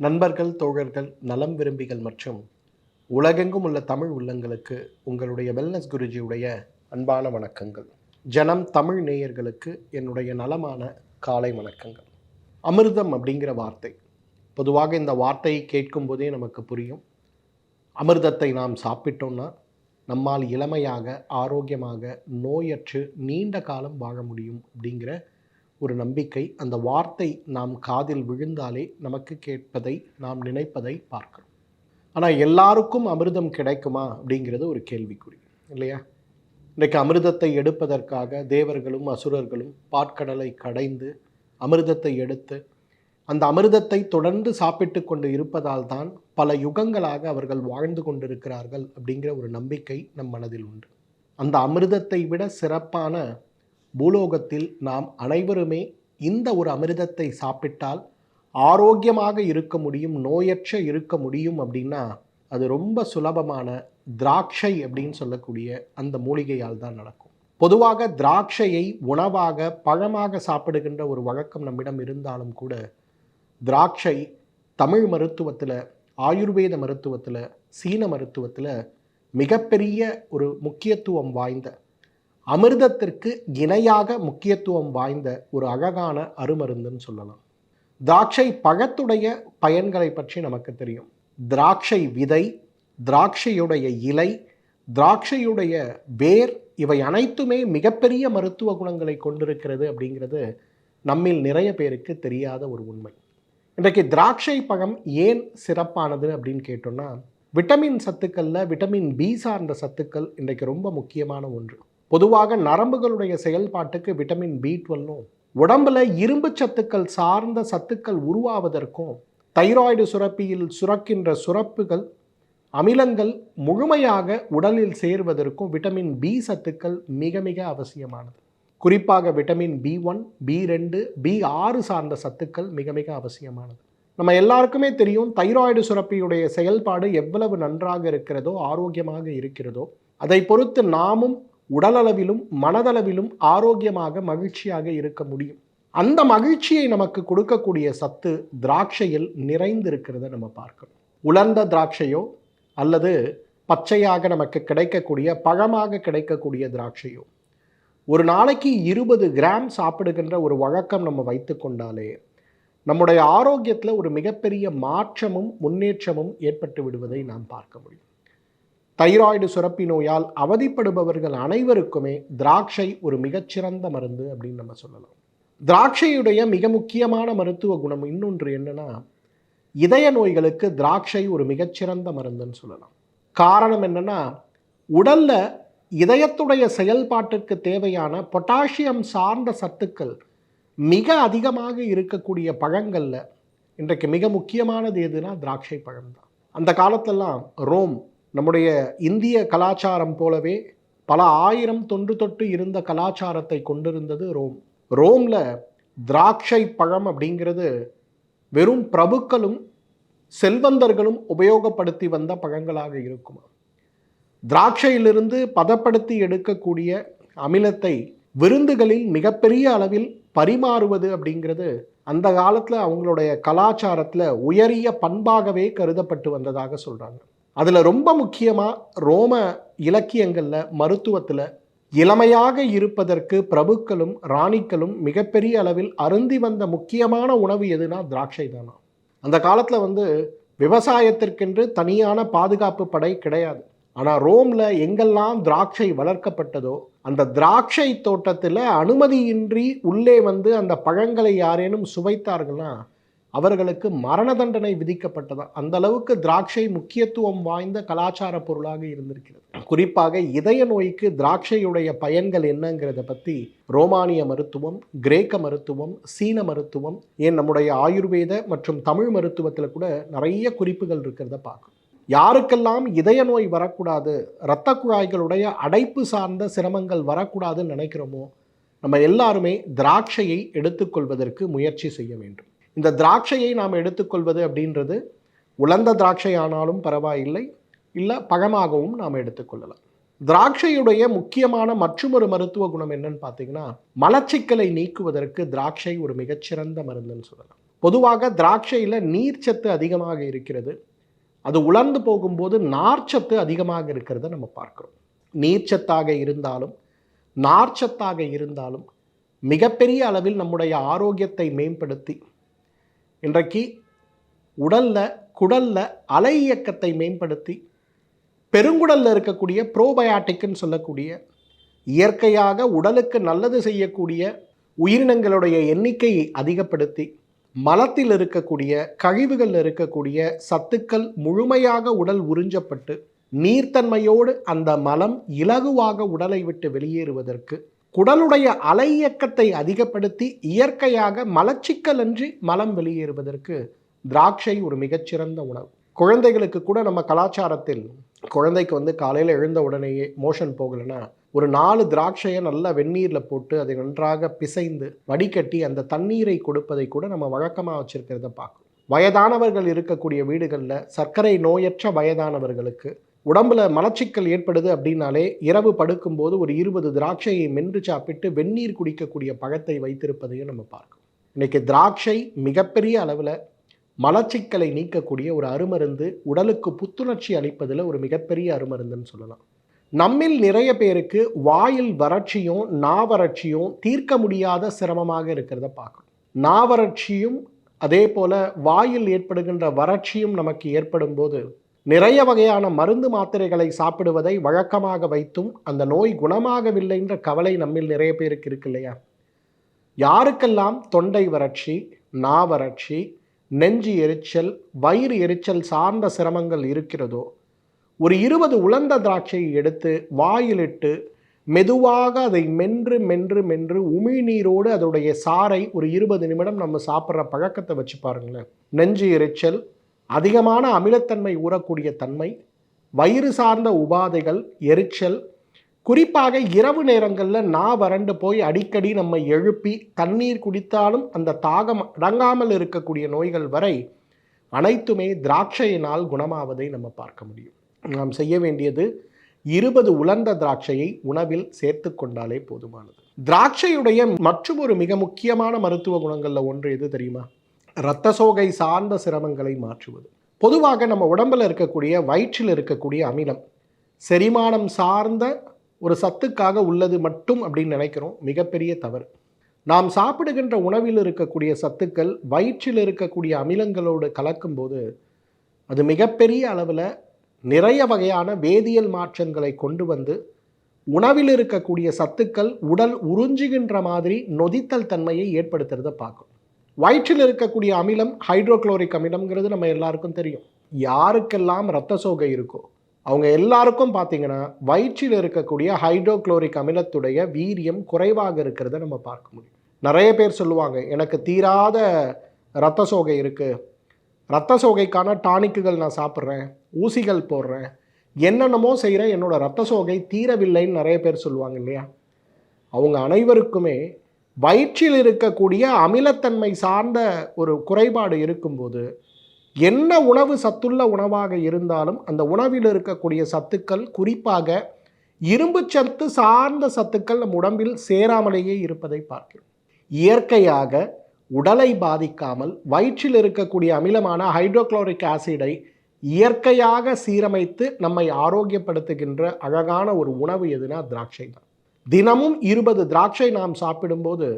நண்பர்கள் தோழர்கள் நலம் விரும்பிகள் மற்றும் உலகெங்கும் உள்ள தமிழ் உள்ளங்களுக்கு உங்களுடைய வெல்னஸ் குருஜியுடைய அன்பான வணக்கங்கள். ஜனம் தமிழ் நேயர்களுக்கு என்னுடைய நலமான காலை வணக்கங்கள். அமிர்தம் அப்படிங்கிற வார்த்தை. பொதுவாக இந்த வார்த்தையை கேட்கும்போதே நமக்கு புரியும். அமிர்தத்தை நாம் சாப்பிட்டோம்னா நம்மால் இளமையாக ஆரோக்கியமாக நோயற்று நீண்ட காலம் வாழ முடியும் அப்படிங்கிற ஒரு நம்பிக்கை அந்த வார்த்தை நாம் காதில் விழுந்தாலே நமக்கு கேட்பதை நாம் நினைப்பதை பார்க்கிறோம். ஆனால் எல்லாருக்கும் அமிர்தம் கிடைக்குமா அப்படிங்கிறது ஒரு கேள்விக்குறி இல்லையா? இன்றைக்கு அமிர்தத்தை எடுப்பதற்காக தேவர்களும் அசுரர்களும் பாற்கடலை கடைந்து அமிர்தத்தை எடுத்து அந்த அமிர்தத்தை தொடர்ந்து சாப்பிட்டு கொண்டு இருப்பதால் தான் பல யுகங்களாக அவர்கள் வாழ்ந்து கொண்டிருக்கிறார்கள் அப்படிங்கிற ஒரு நம்பிக்கை நம் மனதில் உண்டு. அந்த அமிர்தத்தை விட சிறப்பான பூலோகத்தில் நாம் அனைவருமே இந்த ஒரு அமிர்தத்தை சாப்பிட்டால் ஆரோக்கியமாக இருக்க முடியும் நோயற்ற இருக்க முடியும் அப்படின்னா அது ரொம்ப சுலபமான திராட்சை அப்படின்னு சொல்லக்கூடிய அந்த மூலிகையால் தான் நடக்கும். பொதுவாக திராட்சையை உணவாக பழமாக சாப்பிடுகின்ற ஒரு வழக்கம் நம்மிடம் இருந்தாலும் கூட திராட்சை தமிழ் மருத்துவத்தில் ஆயுர்வேத மருத்துவத்தில் சீன மருத்துவத்தில் மிகப்பெரிய ஒரு முக்கியத்துவம் வாய்ந்த அமிர்தத்திற்கு இணையாக முக்கியத்துவம் வாய்ந்த ஒரு அழகான அருமருந்துன்னு சொல்லலாம். திராட்சை பழத்துடைய பயன்களை பற்றி நமக்கு தெரியும். திராட்சை விதை திராட்சையுடைய இலை திராட்சையுடைய வேர் இவை அனைத்துமே மிகப்பெரிய மருத்துவ குணங்களை கொண்டிருக்கிறது அப்படிங்கிறது நம்மில் நிறைய பேருக்கு தெரியாத ஒரு உண்மை. இன்றைக்கு திராட்சை பழம் ஏன் சிறப்பானது அப்படின்னு கேட்டோம்னா விட்டமின் சத்துக்களில் விட்டமின் பி சார்ந்த சத்துக்கள் இன்றைக்கு ரொம்ப முக்கியமான ஒன்று. பொதுவாக நரம்புகளுடைய செயல்பாட்டுக்கு விட்டமின் பி டுவெல்லும் உடம்புல இரும்பு சத்துக்கள் சார்ந்த சத்துக்கள் உருவாவதற்கும் தைராய்டு சுரப்பியில் சுரக்கின்ற சுரப்புகள் அமிலங்கள் முழுமையாக உடலில் சேர்வதற்கும் விட்டமின் பி சத்துக்கள் மிக மிக அவசியமானது. குறிப்பாக விட்டமின் பி ஒன் பி ரெண்டு பி ஆறு சார்ந்த சத்துக்கள் மிக மிக அவசியமானது. நம்ம எல்லாருக்குமே தெரியும் தைராய்டு சுரப்பியுடைய செயல்பாடு எவ்வளவு நன்றாக இருக்கிறதோ ஆரோக்கியமாக இருக்கிறதோ அதை பொறுத்து நாமும் உடலளவிலும் மனதளவிலும் ஆரோக்கியமாக மகிழ்ச்சியாக இருக்க முடியும். அந்த மகிழ்ச்சியை நமக்கு கொடுக்கக்கூடிய சத்து திராட்சையில் நிறைந்திருக்கிறத நம்ம பார்க்கணும். உலர்ந்த திராட்சையோ அல்லது பச்சையாக நமக்கு கிடைக்கக்கூடிய பழமாக கிடைக்கக்கூடிய திராட்சையோ. ஒரு நாளைக்கு இருபது கிராம் சாப்பிடுகின்ற ஒரு வழக்கம் நம்ம வைத்து கொண்டாலே நம்முடைய ஆரோக்கியத்தில் ஒரு மிகப்பெரிய மாற்றமும் முன்னேற்றமும் ஏற்பட்டு விடுவதை நாம் பார்க்க முடியும். தைராய்டு சுரப்பி நோயால் அவதிப்படுபவர்கள் அனைவருக்குமே திராட்சை ஒரு மிகச்சிறந்த மருந்து அப்படின்னு நம்ம சொல்லலாம். திராட்சையுடைய மிக முக்கியமான மருத்துவ குணம் இன்னொன்று என்னென்னா இதய நோய்களுக்கு திராட்சை ஒரு மிகச்சிறந்த மருந்துன்னு சொல்லலாம். காரணம் என்னென்னா உடலில் இதயத்துடைய செயல்பாட்டிற்கு தேவையான பொட்டாசியம் சார்ந்த சத்துக்கள் மிக அதிகமாக இருக்கக்கூடிய பழங்களில் இன்றைக்கு மிக முக்கியமானது எதுனா திராட்சை பழம் தான் அந்த காலத்திலலாம் ரோம் நம்முடைய இந்திய கலாச்சாரம் போலவே பல ஆயிரம் தொன்று தொட்டு இருந்த கலாச்சாரத்தை கொண்டிருந்தது ரோம். ரோமில் திராட்சை பழம் அப்படிங்கிறது வெறும் பிரபுக்களும் செல்வந்தர்களும் உபயோகப்படுத்தி வந்த பழங்களாக இருக்குமா. திராட்சையிலிருந்து பதப்படுத்தி எடுக்கக்கூடிய அமிலத்தை விருந்துகளில் மிகப்பெரிய அளவில் பரிமாறுவது அப்படிங்கிறது அந்த காலத்தில் அவங்களுடைய கலாச்சாரத்தில் உயரிய பண்பாகவே கருதப்பட்டு வந்ததாக சொல்கிறாங்க அதில் ரொம்ப முக்கியமாக ரோம இலக்கியங்களில் மருத்துவத்தில் இளமையாக இருப்பதற்கு பிரபுக்களும் ராணிக்களும் மிகப்பெரிய அளவில் அருந்தி வந்த முக்கியமான உணவு எதுனா திராட்சை தானா அந்த காலத்தில் வந்து விவசாயத்திற்கென்று தனியான பாதுகாப்பு படை கிடையாது. ஆனால் ரோமில் எங்கெல்லாம் திராட்சை வளர்க்கப்பட்டதோ அந்த திராட்சை தோட்டத்தில் அனுமதியின்றி உள்ளே வந்து அந்த பழங்களை யாரேனும் சுவைத்தார்கள்னா அவர்களுக்கு மரண தண்டனை விதிக்கப்பட்டதா? அந்த அளவுக்கு திராட்சை முக்கியத்துவம் வாய்ந்த கலாச்சார பொருளாக இருந்திருக்கிறது. குறிப்பாக இதய நோய்க்கு திராட்சையுடைய பயன்கள் என்னங்கிறத பற்றி ரோமானிய மருத்துவம் கிரேக்க மருத்துவம் சீன மருத்துவம் ஏன் நம்முடைய ஆயுர்வேத மற்றும் தமிழ் மருத்துவத்தில் கூட நிறைய குறிப்புகள் இருக்கிறத பார்க்கும் யாருக்கெல்லாம் இதய நோய் வரக்கூடாது இரத்த குழாய்களுடைய அடைப்பு சார்ந்த சிரமங்கள் வரக்கூடாதுன்னு நினைக்கிறோமோ நம்ம எல்லாருமே திராட்சையை எடுத்துக்கொள்வதற்கு முயற்சி செய்ய வேண்டும். இந்த திராட்சையை நாம் எடுத்துக்கொள்வது அப்படின்றது உலர்ந்த திராட்சை ஆனாலும் பரவாயில்லை இல்லை பழமாகவும் நாம் எடுத்துக்கொள்ளலாம். திராட்சையுடைய முக்கியமான மற்றொரு மருத்துவ குணம் என்னன்னு பார்த்தீங்கன்னா மலச்சிக்கலை நீக்குவதற்கு திராட்சை ஒரு மிகச்சிறந்த மருந்துன்னு சொல்லலாம். பொதுவாக திராட்சையில் நீர்ச்சத்து அதிகமாக இருக்கிறது. அது உலர்ந்து போகும்போது நார்ச்சத்து அதிகமாக இருக்கிறத நம்ம பார்க்குறோம். நீர்ச்சத்தாக இருந்தாலும் நார்ச்சத்தாக இருந்தாலும் மிகப்பெரிய அளவில் நம்முடைய ஆரோக்கியத்தை மேம்படுத்தி இன்றைக்கு உடலில் குடலில் அலை இயக்கத்தை மேம்படுத்தி பெருங்குடலில் இருக்கக்கூடிய ப்ரோபயாட்டிக்னு சொல்லக்கூடிய இயற்கையாக உடலுக்கு நல்லது செய்யக்கூடிய உயிரினங்களுடைய எண்ணிக்கையை அதிகப்படுத்தி மலத்தில் இருக்கக்கூடிய கழிவுகள் இருக்கக்கூடிய சத்துக்கள் முழுமையாக உடல் உறிஞ்சப்பட்டு நீர்த்தன்மையோடு அந்த மலம் இலகுவாக உடலை விட்டு வெளியேறுவதற்கு குடலுடைய அலை இயக்கத்தை அதிகப்படுத்தி இயற்கையாக மலச்சிக்கல் அன்றி மலம் வெளியேறுவதற்கு திராட்சை ஒரு மிகச்சிறந்த உணவு. குழந்தைகளுக்கு கூட நம்ம கலாச்சாரத்தில் குழந்தைக்கு வந்து காலையில் எழுந்த உடனேயே மோஷன் போகலைன்னா ஒரு நாலு திராட்சையை நல்லா வெந்நீரில் போட்டு அதை நன்றாக பிசைந்து வடிகட்டி அந்த தண்ணீரை கொடுப்பதை கூட நம்ம வழக்கமாக வச்சுருக்கிறத பார்க்கணும் வயதானவர்கள் இருக்கக்கூடிய வீடுகளில் சர்க்கரை நோயற்ற வயதானவர்களுக்கு உடம்புல மலச்சிக்கல் ஏற்படுது அப்படின்னாலே இரவு படுக்கும்போது ஒரு இருபது திராட்சையை மென்று சாப்பிட்டு வெந்நீர் குடிக்கக்கூடிய பழத்தை வைத்திருப்பதையும் நம்ம பார்க்கணும் இன்னைக்கு திராட்சை மிகப்பெரிய அளவில் மலச்சிக்கலை நீக்கக்கூடிய ஒரு அருமருந்து உடலுக்கு புத்துணர்ச்சி அளிப்பதில் ஒரு மிகப்பெரிய அருமருந்துன்னு சொல்லலாம். நம்மில் நிறைய பேருக்கு வாயில் வறட்சியும் நாவறட்சியும் தீர்க்க முடியாத சிரமமாக இருக்கிறத பார்க்கணும் நாவறட்சியும் அதே போல் வாயில் ஏற்படுகின்ற வறட்சியும் நமக்கு ஏற்படும் போது நிறைய வகையான மருந்து மாத்திரைகளை சாப்பிடுவதை வழக்கமாக வைத்தும் அந்த நோய் குணமாகவில்லைன்ற கவலை நம்மில் நிறைய பேருக்கு இருக்கு இல்லையா? யாருக்கெல்லாம் தொண்டை வறட்சி நாவறட்சி நெஞ்சு எரிச்சல் வயிறு எரிச்சல் சார்ந்த சிரமங்கள் இருக்கிறதோ ஒரு இருபது உலர்ந்த திராட்சையை எடுத்து வாயிலிட்டு மெதுவாக அதை மென்று மென்று மென்று உமிழ்நீரோடு அதோடைய சாரை ஒரு இருபது நிமிடம் நம்ம சாப்பிட்ற பழக்கத்தை வச்சு பாருங்களேன். நெஞ்சு எரிச்சல் அதிகமான அமிலத்தன்மை ஊறக்கூடிய தன்மை வயிறு சார்ந்த உபாதைகள் எரிச்சல் குறிப்பாக இரவு நேரங்களில் நா வறண்டு போய் அடிக்கடி நம்ம எழுப்பி தண்ணீர் குடித்தாலும் அந்த தாகம் அடங்காமல் இருக்கக்கூடிய நோய்கள் வரை அனைத்துமே திராட்சையினால் குணமாவதை நம்ம பார்க்க முடியும். நாம் செய்ய வேண்டியது இருபது உலர்ந்த திராட்சையை உணவில் சேர்த்து கொண்டாலே போதுமானது. திராட்சையுடைய மற்றும் ஒரு மிக முக்கியமான மருத்துவ குணங்களில் ஒன்று எது தெரியுமா? இரத்த சோகை சார்ந்த சிரமங்களை மாற்றுவது. பொதுவாக நம்ம உடம்பில் இருக்கக்கூடிய வயிற்றில் இருக்கக்கூடிய அமிலம் செரிமானம் சார்ந்த ஒரு சத்துக்காக உள்ளது மட்டும் அப்படின்னு நினைக்கிறோம். மிகப்பெரிய தவறு. நாம் சாப்பிடுகின்ற உணவில் இருக்கக்கூடிய சத்துக்கள் வயிற்றில் இருக்கக்கூடிய அமிலங்களோடு கலக்கும்போது அது மிகப்பெரிய அளவில் நிறைய வகையான வேதியியல் மாற்றங்களை கொண்டு வந்து உணவில் இருக்கக்கூடிய சத்துக்கள் உடல் உறிஞ்சுகின்ற மாதிரி நொதித்தல் தன்மையை ஏற்படுத்துறதை பார்க்கும். வயிற்றில் இருக்கக்கூடிய அமிலம் ஹைட்ரோக்ளோரிக் அமிலம்ங்கிறது நம்ம எல்லாருக்கும் தெரியும். யாருக்கெல்லாம் இரத்த சோகை இருக்கோ அவங்க எல்லாருக்கும் பார்த்தீங்கன்னா வயிற்றில் இருக்கக்கூடிய ஹைட்ரோக்ளோரிக் அமிலத்துடைய வீரியம் குறைவாக இருக்கிறத நம்ம பார்க்க முடியும். நிறைய பேர் சொல்லுவாங்க எனக்கு தீராத இரத்த சோகை இருக்குது இரத்த சோகைக்கான டானிக்குகள் நான் சாப்பிட்றேன் ஊசிகள் போடுறேன். என்னென்னமோ செய்கிறேன் என்னோடய இரத்த சோகை தீரவில்லைன்னு நிறைய பேர் சொல்லுவாங்க இல்லையா? அவங்க அனைவருக்குமே வயிற்றில் இருக்கக்கூடிய அமிலத்தன்மை சார்ந்த ஒரு குறைபாடு இருக்கும்போது என்ன உணவு சத்துள்ள உணவாக இருந்தாலும் அந்த உணவில் இருக்கக்கூடிய சத்துக்கள் குறிப்பாக இரும்பு சத்து சார்ந்த சத்துக்கள் நம் உடம்பில் சேராமலேயே இருப்பதை பார்க்கிறோம். இயற்கையாக உடலை பாதிக்காமல் வயிற்றில் இருக்கக்கூடிய அமிலமான ஹைட்ரோக்ளோரிக் ஆசிடை இயற்கையாக சீரமைத்து நம்மை ஆரோக்கியப்படுத்துகின்ற அழகான ஒரு உணவு எதுனா திராட்சை தான் தினமும் இருபது திராட்சை நாம் சாப்பிடும்போது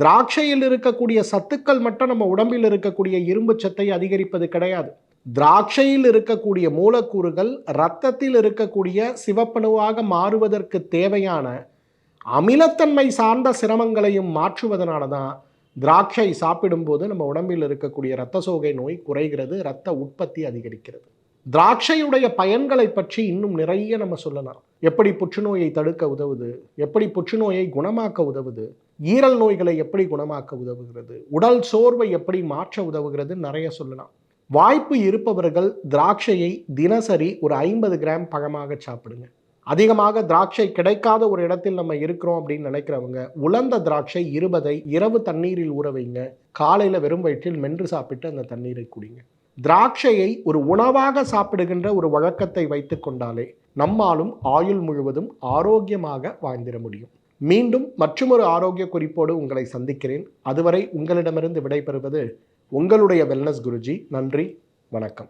திராட்சையில் இருக்கக்கூடிய சத்துக்கள் மட்டும் நம்ம உடம்பில் இருக்கக்கூடிய இரும்பு சத்தை அதிகரிப்பது கிடையாது. திராட்சையில் இருக்கக்கூடிய மூலக்கூறுகள் இரத்தத்தில் இருக்கக்கூடிய சிவப்பணுவாக மாறுவதற்கு தேவையான அமிலத்தன்மை சார்ந்த சிரமங்களையும் மாற்றுவதனால தான் திராட்சை சாப்பிடும்போது நம்ம உடம்பில் இருக்கக்கூடிய இரத்த சோகை நோய் குறைகிறது இரத்த உற்பத்தி அதிகரிக்கிறது. திராட்சையுடைய பயன்களை பற்றி இன்னும் நிறைய நம்ம சொல்லலாம். எப்படி புற்றுநோயை தடுக்க உதவுது? எப்படி புற்றுநோயை குணமாக்க உதவுது? ஈரல் நோய்களை எப்படி குணமாக்க உதவுகிறது? உடல் சோர்வை எப்படி மாற்ற உதவுகிறது நிறைய சொல்லலாம். வாய்ப்பு இருப்பவர்கள் திராட்சையை தினசரி ஒரு ஐம்பது கிராம் பழமாக சாப்பிடுங்க. அதிகமாக திராட்சை கிடைக்காத ஒரு இடத்தில் நம்ம இருக்கிறோம் அப்படின்னு நினைக்கிறவங்க உலர்ந்த திராட்சை இருபதை இரவு தண்ணீரில் ஊற வைங்க. காலையில் வெறும் வயிற்றில் மென்று சாப்பிட்டு அந்த தண்ணீரை குடிங்க. திராட்சையை ஒரு உணவாக சாப்பிடுகின்ற ஒரு வழக்கத்தை வைத்து கொண்டாலே நம்மாலும் ஆயுள் முழுவதும் ஆரோக்கியமாக வாழ்ந்திட முடியும். மீண்டும் மற்றொரு ஆரோக்கிய குறிப்போடு உங்களை சந்திக்கிறேன். அதுவரை உங்களிடமிருந்து விடைபெறுவது உங்களுடைய வெல்னஸ் குருஜி. நன்றி. வணக்கம்.